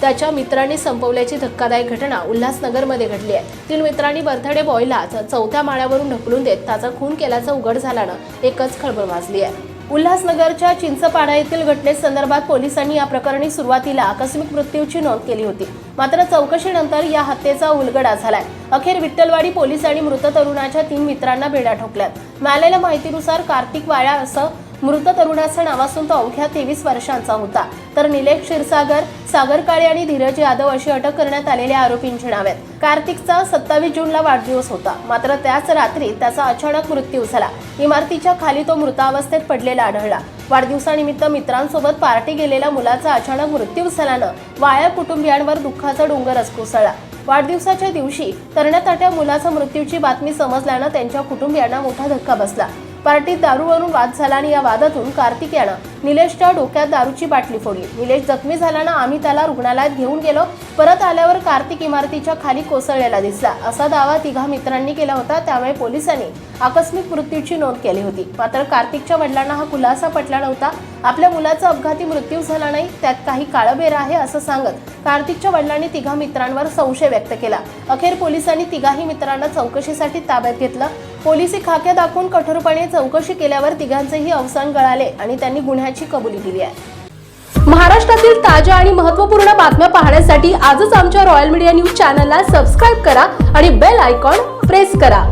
त्याच्या मित्रांनी संपवल्याची धक्कादायक घटना उल्हासनगरमध्ये घडली आहे. तीन मित्रांनी बर्थडे बॉयला चौथ्या माळ्यावरून ढकलून देत त्याचा खून केल्याचं उघड झाल्यानं एकच खळबळ माजली आहे. उल्हासनगरच्या चिंचपाडा येथील घटनेसंदर्भात पोलिसांनी या प्रकरणी सुरुवातीला आकस्मिक मृत्यूची नोंद केली होती. मात्र चौकशीनंतर या हत्येचा उलगडा झालाय. अखेर विठ्ठलवाडी पोलिसांनी मृत तरुणाच्या तीन मित्रांना बेड्या ठोकल्यात. मिळालेल्या माहितीनुसार कार्तिक वाया असं मृत तरुणाचं नाव असून तो अवघ्या तेवीस वर्षांचा होता. तर निलेश क्षीरसागर सागर काळे आणि धीरज यादव अशी अटक करण्यात आलेल्या आरोपींची नाव आहेत. कार्तिकचा सत्तावीस जूनला वाढदिवस होता. मात्र त्याच रात्री त्याचा अचानक मृत्यू झाला. इमारतीच्या खाली तो मृतावस्थेत पडलेला आढळला. वाढदिवसानिमित्त मित्रांसोबत पार्टी गेलेल्या मुलाचा अचानक मृत्यू झाल्यानं वाया कुटुंबियांवर दुःखाचा डोंगरच कोसळला वाढदिवसाच्या दिवशी तरण्याताट्या मुलाचा मृत्यूची बातमी समजल्यानं त्यांच्या कुटुंबियांना मोठा धक्का बसला. पार्टीत दारूवरून वाद झाला आणि या वादातून कार्तिक यानं निलेशच्या डोक्यात दारूची बाटली फोडली. निलेश जखमी झाल्यानं आम्ही त्याला रुग्णालयात घेऊन गेलो. परत आल्यावर कार्तिक इमारतीच्या खाली कोसळलेला दिसला. असा दावा तिघा मित्रांनी केला होता. त्यामुळे पोलिसांनी आकस्मिक मृत्यूची नोंद केली होती. मात्र कार्तिकच्या वडिलांना हा खुलासा पटला नव्हता. आपल्या मुलाचा अपघाती मृत्यू झाला नाही. त्यात काही काळबेर आहे असं सांगत कार्तिकच्या वडिलांनी तिघा मित्रांवर संशय व्यक्त केला. अखेर पोलिसांनी तिघाही मित्रांना चौकशीसाठी ताब्यात घेतलं. पोलिसी खाक्या दाखवून कठोरपणे चौकशी केल्यावर तिघांचेही अवसान गळाले आणि त्यांनी गुन्ह्याची कबुली दिली आहे. महाराष्ट्रातील ताज्या आणि महत्त्वपूर्ण बातम्या पाहण्यासाठी आजच आमच्या रॉयल मीडिया न्यूज चॅनलला सबस्क्राईब करा आणि बेल आयकॉन प्रेस करा.